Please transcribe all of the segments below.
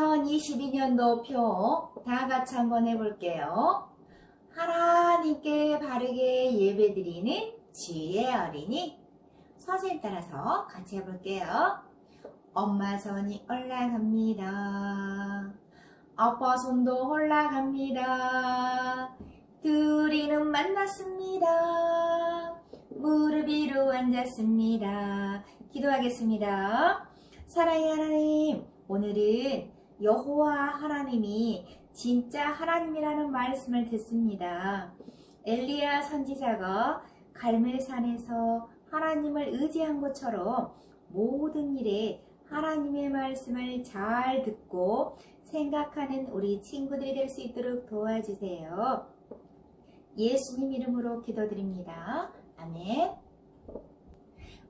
2022년도 표 다 같이 한번 해볼게요. 하나님께 바르게 예배드리는 주의 어린이 선생님 따라서 같이 해볼게요. 엄마 손이 올라갑니다. 아빠 손도 올라갑니다. 둘이는 만났습니다. 무릎 위로 앉았습니다. 기도하겠습니다. 사랑의 하나님, 오늘은 여호와 하나님이 진짜 하나님이라는 말씀을 듣습니다. 엘리야 선지자가 갈멜산에서 하나님을 의지한 것처럼 모든 일에 하나님의 말씀을 잘 듣고 생각하는 우리 친구들이 될 수 있도록 도와주세요. 예수님 이름으로 기도드립니다. 아멘.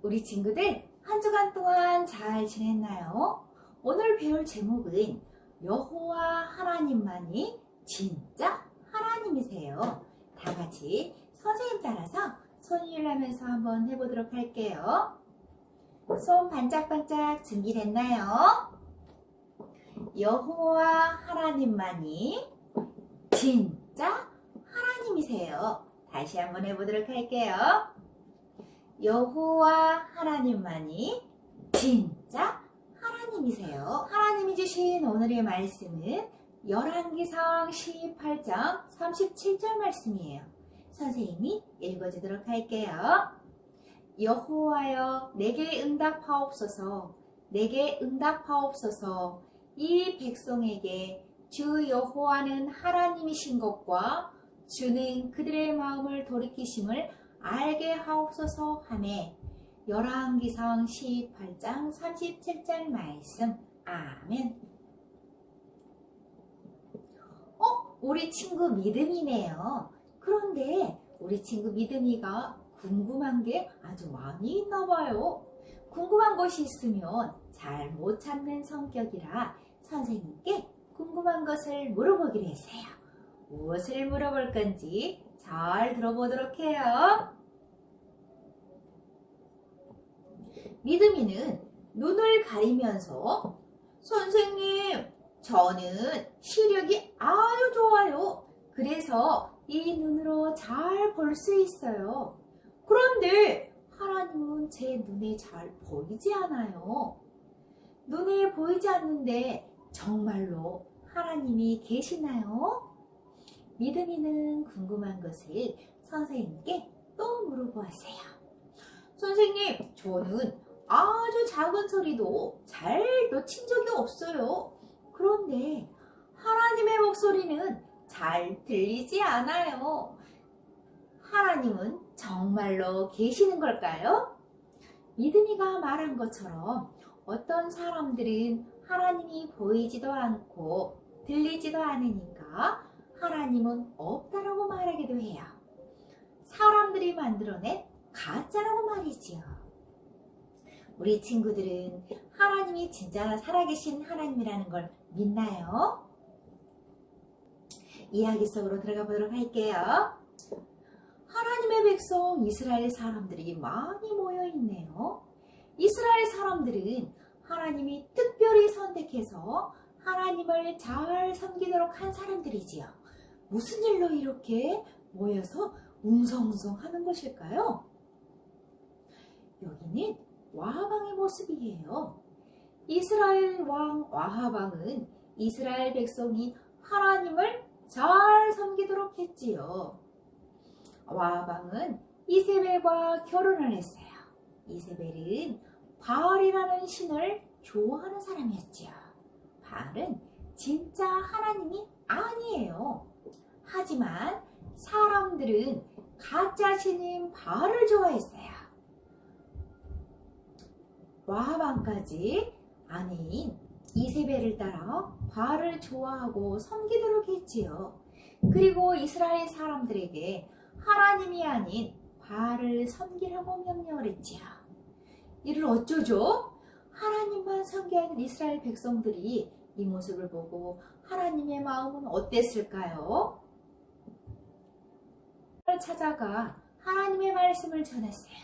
우리 친구들 한 주간 동안 잘 지냈나요? 오늘 배울 제목은 여호와 하나님만이 진짜 하나님이세요. 다 같이 선생님 따라서 손을 하면서 한번 해보도록 할게요. 손 반짝반짝 준비됐나요? 여호와 하나님만이 진짜 하나님이세요. 다시 한번 해보도록 할게요. 여호와 하나님만이 진짜 하나님이세요. 하나님이 주신 오늘의 말씀은 열왕기상 18장 37절 말씀이에요. 선생님이 읽어주도록 할게요. 여호와여 내게 응답하옵소서 내게 응답하옵소서 이 백성에게 주 여호와는 하나님이신 것과 주는 그들의 마음을 돌이키심을 알게 하옵소서 하매 열왕기상 18장 37절 말씀 아멘 어? 우리 친구 믿음이네요 그런데 우리 친구 믿음이가 궁금한 게 아주 많이 있나 봐요 궁금한 것이 있으면 잘 못 찾는 성격이라 선생님께 궁금한 것을 물어보기로 했어요. 무엇을 물어볼 건지 잘 들어보도록 해요. 믿음이는 눈을 가리면서 선생님, 저는 시력이 아주 좋아요. 그래서 이 눈으로 잘 볼 수 있어요. 그런데 하나님은 제 눈에 잘 보이지 않아요. 눈에 보이지 않는데 정말로 하나님이 계시나요? 믿음이는 궁금한 것을 선생님께 또 물어보았어요. 선생님, 저는 아주 작은 소리도 잘 놓친 적이 없어요. 그런데 하나님의 목소리는 잘 들리지 않아요. 하나님은 정말로 계시는 걸까요? 믿음이가 말한 것처럼 어떤 사람들은 하나님이 보이지도 않고 들리지도 않으니까 하나님은 없다라고 말하기도 해요. 사람들이 만들어낸 가짜라고 말이지요. 우리 친구들은 하나님이 진짜 살아계신 하나님이라는 걸 믿나요? 이야기 속으로 들어가 보도록 할게요. 하나님의 백성 이스라엘 사람들이 많이 모여 있네요. 이스라엘 사람들은 하나님이 특별히 선택해서 하나님을 잘 섬기도록 한 사람들이지요. 무슨 일로 이렇게 모여서 웅성웅성 하는 것일까요? 여기는 와하방의 모습이에요. 이스라엘 왕 와하방은 이스라엘 백성이 하나님을 잘 섬기도록 했지요. 와하방은 이세벨과 결혼을 했어요. 이세벨은 바알이라는 신을 좋아하는 사람이었지요. 바알은 진짜 하나님이 아니에요. 하지만 사람들은 가짜 신인 바알을 좋아했어요. 와하방까지 아내인 이세벨을 따라 바알을 좋아하고 섬기도록 했지요. 그리고 이스라엘 사람들에게 하나님이 아닌 바알을 섬기라고 명령을 했지요. 이를 어쩌죠? 하나님만 섬기하는 이스라엘 백성들이 이 모습을 보고 하나님의 마음은 어땠을까요? 찾아가 하나님의 말씀을 전했어요.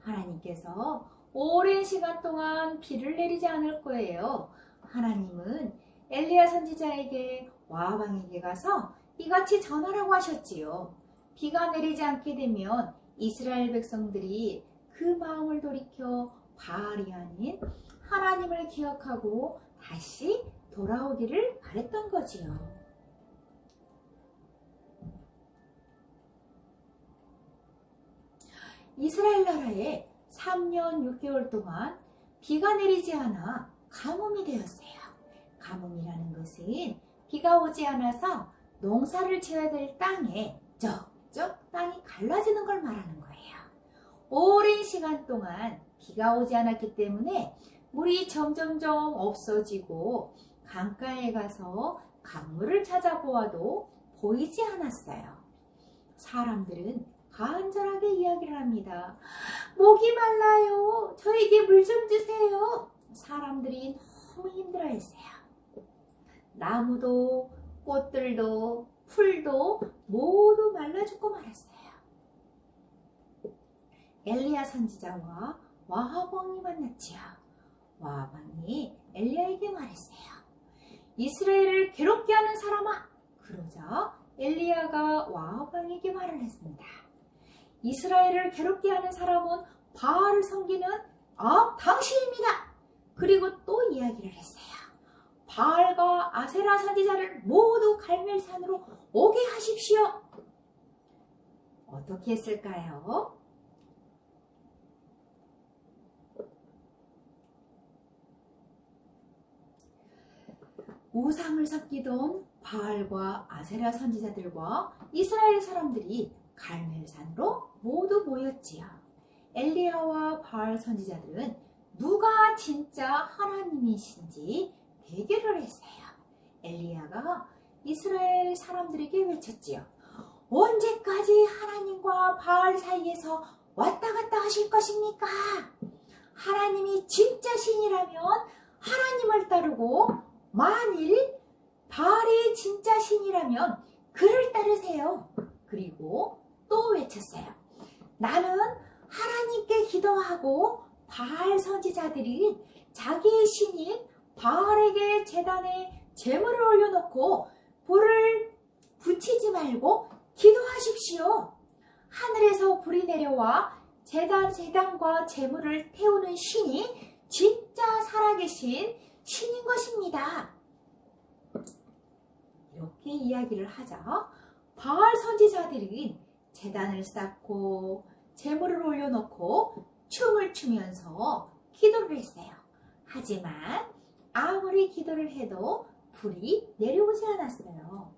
하나님께서 오랜 시간 동안 비를 내리지 않을 거예요. 하나님은 엘리야 선지자에게 와방에게 가서 이같이 전하라고 하셨지요. 비가 내리지 않게 되면 이스라엘 백성들이 그 마음을 돌이켜 바알이 아닌 하나님을 기억하고 다시 돌아오기를 바랬던 거지요. 이스라엘 나라에 3년 6개월 동안 비가 내리지 않아 가뭄이 되었어요. 가뭄이라는 것은 비가 오지 않아서 농사를 지어야 될 땅에 쩍쩍 땅이 갈라지는 걸 말하는 거예요. 오랜 시간 동안 비가 오지 않았기 때문에 물이 점점점 없어지고 강가에 가서 강물을 찾아보아도 보이지 않았어요. 사람들은 간절하게 이야기를 합니다. 목이 말라요. 저에게 물 좀 주세요. 사람들이 너무 힘들어했어요. 나무도 꽃들도 풀도 모두 말라 죽고 말았어요. 엘리야 선지자와 와하방이 만났지요. 와하방이 엘리야에게 말했어요. 이스라엘을 괴롭게 하는 사람아. 그러자 엘리야가 와하방에게 말을 했습니다. 이스라엘을 괴롭게 하는 사람은 바알을 섬기는 아 당신입니다. 그리고 또 이야기를 했어요. 바알과 아세라 선지자를 모두 갈멜산으로 오게 하십시오. 어떻게 했을까요? 우상을 섬기던 바알과 아세라 선지자들과 이스라엘 사람들이 갈멜산으로 모두 모였지요. 엘리야와 바알 선지자들은 누가 진짜 하나님이신지 대결을 했어요. 엘리야가 이스라엘 사람들에게 외쳤지요. 언제까지 하나님과 바알 사이에서 왔다 갔다 하실 것입니까? 하나님이 진짜 신이라면 하나님을 따르고 만일 바알이 진짜 신이라면 그를 따르세요. 그리고 또 외쳤어요. 나는 하나님께 기도하고 바알 선지자들이 자기의 신인 바알에게 재단에 재물을 올려놓고 불을 붙이지 말고 기도하십시오. 하늘에서 불이 내려와 재단 재단과 재물을 태우는 신이 진짜 살아계신 신인 것입니다. 이렇게 이야기를 하자 바알 선지자들이 재단을 쌓고 재물을 올려놓고 춤을 추면서 기도를 했어요. 하지만 아무리 기도를 해도 불이 내려오지 않았어요.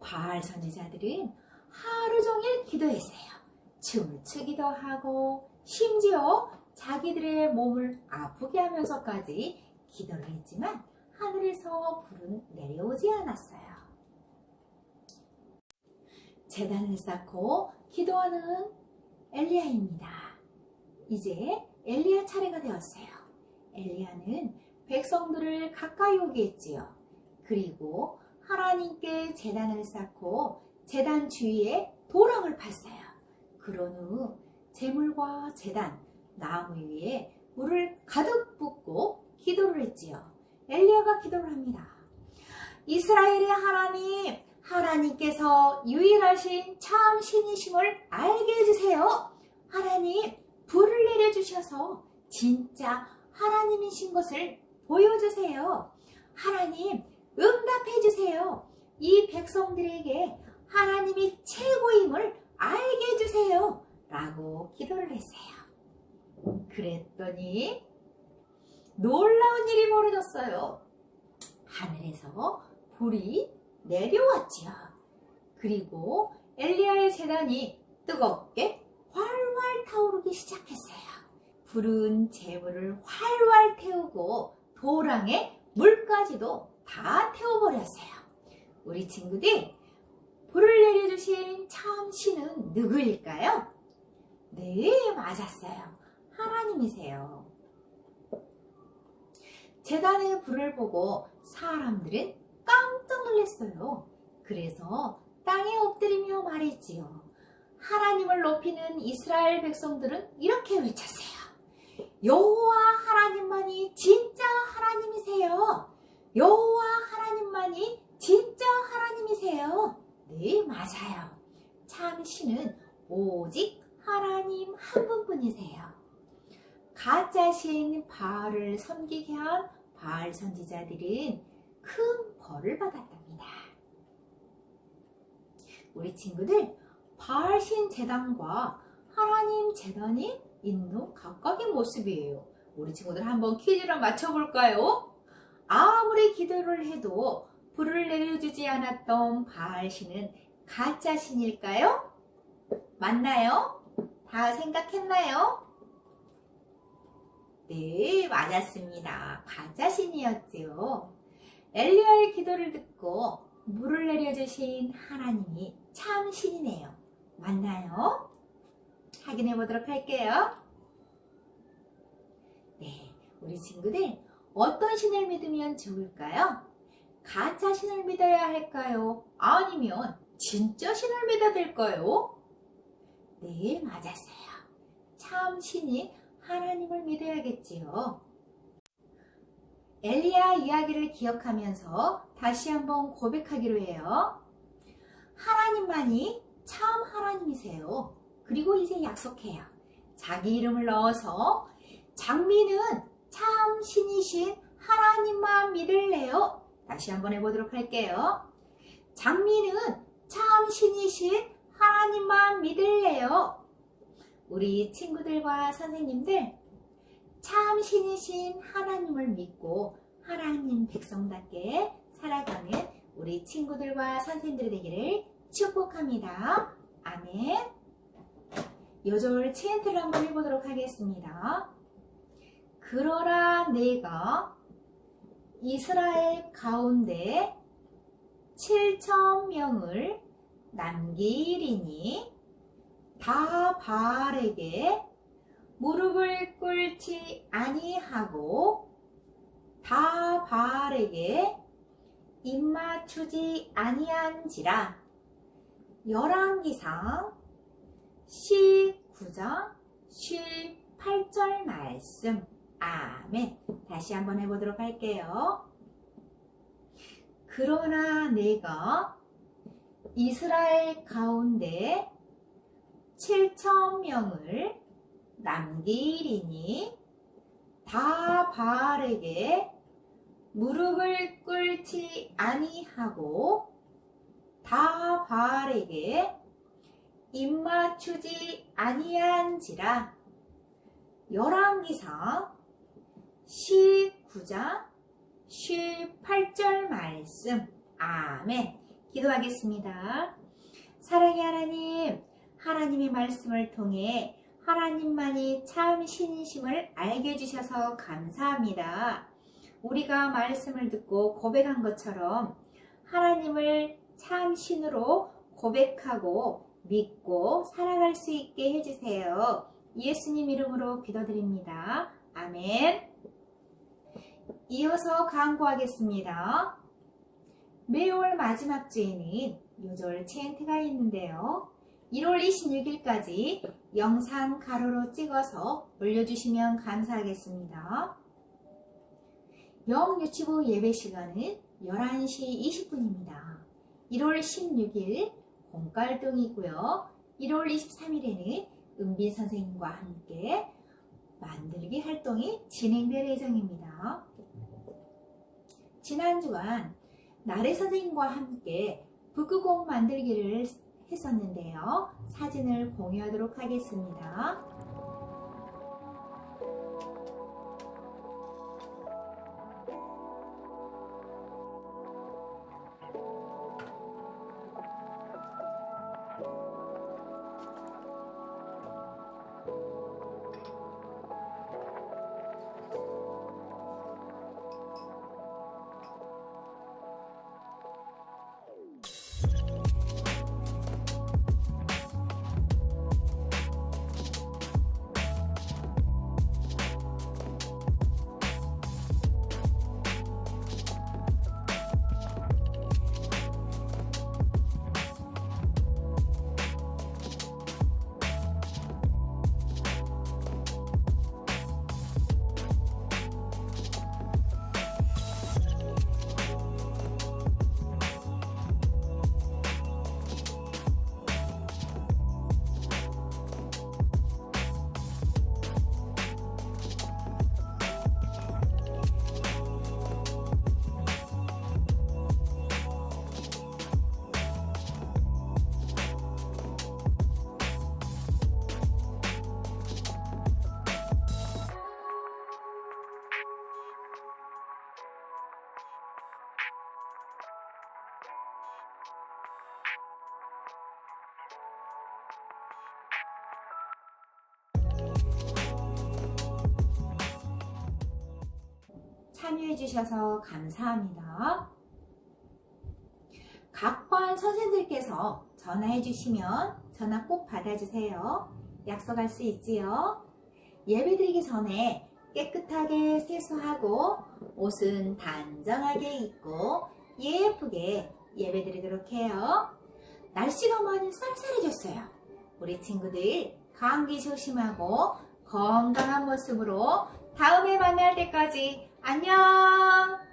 바알 선지자들은 하루 종일 기도했어요. 춤을 추기도 하고 심지어 자기들의 몸을 아프게 하면서까지 기도를 했지만 하늘에서 불은 내려오지 않았어요. 재단을 쌓고 기도하는 엘리야입니다. 이제 엘리야 차례가 되었어요. 엘리야는 백성들을 가까이 오게 했지요. 그리고 하나님께 재단을 쌓고 재단 주위에 도랑을 팠어요. 그런 후 재물과 재단, 나무 위에 물을 가득 붓고 기도를 했지요. 엘리야가 기도를 합니다. 이스라엘의 하나님, 하나님께서 유일하신 참 신이심을 알게 해주세요. 하나님, 불을 내려주셔서 진짜 하나님이신 것을 보여주세요. 하나님, 응답해주세요. 이 백성들에게 하나님이 최고임을 알게 해주세요. 라고 기도를 했어요. 그랬더니 놀라운 일이 벌어졌어요. 하늘에서 불이 내려왔지요. 그리고 엘리야의 재단이 뜨겁게 활활 타오르기 시작했어요. 불은 재물을 활활 태우고 도랑에 물까지도 다 태워버렸어요. 우리 친구들, 불을 내려주신 참 신은 누구일까요? 네, 맞았어요. 하나님이세요. 재단의 불을 보고 사람들은 깜짝 놀랐어요. 그래서 땅에 엎드리며 말했지요. 하나님을 높이는 이스라엘 백성들은 이렇게 외쳤어요. 여호와 하나님만이 진짜 하나님이세요. 여호와 하나님만이 진짜 하나님이세요. 네, 맞아요. 참 신은 오직 하나님 한 분뿐이세요. 가짜 신 바알을 섬기게 한 바알 선지자들은 큰 벌을 받았답니다. 우리 친구들, 바알 신 재단과 하나님 재단이 있는 각각의 모습이에요. 우리 친구들 한번 퀴즈를 맞춰볼까요? 아무리 기도를 해도 불을 내려주지 않았던 바알 신은 가짜 신일까요? 맞나요? 다 생각했나요? 네, 맞았습니다. 가짜 신이었지요. 엘리야의 기도를 듣고 물을 내려주신 하나님이 참 신이네요. 맞나요? 확인해 보도록 할게요. 네, 우리 친구들 어떤 신을 믿으면 좋을까요? 가짜 신을 믿어야 할까요? 아니면 진짜 신을 믿어야 될까요? 네, 맞았어요. 참 신이 하나님을 믿어야겠지요. 엘리야 이야기를 기억하면서 다시 한번 고백하기로 해요. 하나님만이 참 하나님이세요. 그리고 이제 약속해요. 자기 이름을 넣어서 장미는 참 신이신 하나님만 믿을래요. 다시 한번 해보도록 할게요. 장미는 참 신이신 하나님만 믿을래요. 우리 친구들과 선생님들 참 신이신 하나님을 믿고 하나님 백성답게 살아가는 우리 친구들과 선생님들 되기를 축복합니다. 아멘. 요절 체인트를 한번 해보도록 하겠습니다. 그러나 내가 이스라엘 가운데 7천 명을 남기리니 다 바알에게 무릎을 꿇지 아니하고 다 바알에게 입맞추지 아니한지라. 열왕기상 19장 18절 말씀. 아멘. 다시 한번 해보도록 할게요. 그러나 내가 이스라엘 가운데 7천 명을 남기리니 다 바알에게 무릎을 꿇지 아니하고 다 바알에게 입맞추지 아니한지라. 열왕기상 19장 18절 말씀. 아멘. 기도하겠습니다. 사랑의 하나님 하나님의 말씀을 통해 하나님만이 참 신이심을 알게 해주셔서 감사합니다. 우리가 말씀을 듣고 고백한 것처럼 하나님을 참 신으로 고백하고 믿고 살아갈 수 있게 해주세요. 예수님 이름으로 기도드립니다. 아멘. 이어서 강구하겠습니다. 매월 마지막 주에는 요절 체인트가 있는데요. 1월 26일까지 영상 가로로 찍어서 올려주시면 감사하겠습니다. 영유치부 예배 시간은 11시 20분입니다. 1월 16일 공갈동이고요. 1월 23일에는 은빈 선생님과 함께 만들기 활동이 진행될 예정입니다. 지난 주간 나래 선생님과 함께 북극곰 만들기를 했었는데요. 사진을 공유하도록 하겠습니다. 참여해 주셔서 감사합니다. 각반 선생님들께서 전화해 주시면 전화 꼭 받아주세요. 약속할 수 있지요? 예배 드리기 전에 깨끗하게 세수하고 옷은 단정하게 입고 예쁘게 예배 드리도록 해요. 날씨가 많이 쌀쌀해졌어요. 우리 친구들 감기 조심하고 건강한 모습으로 다음에 만날 때까지 안녕!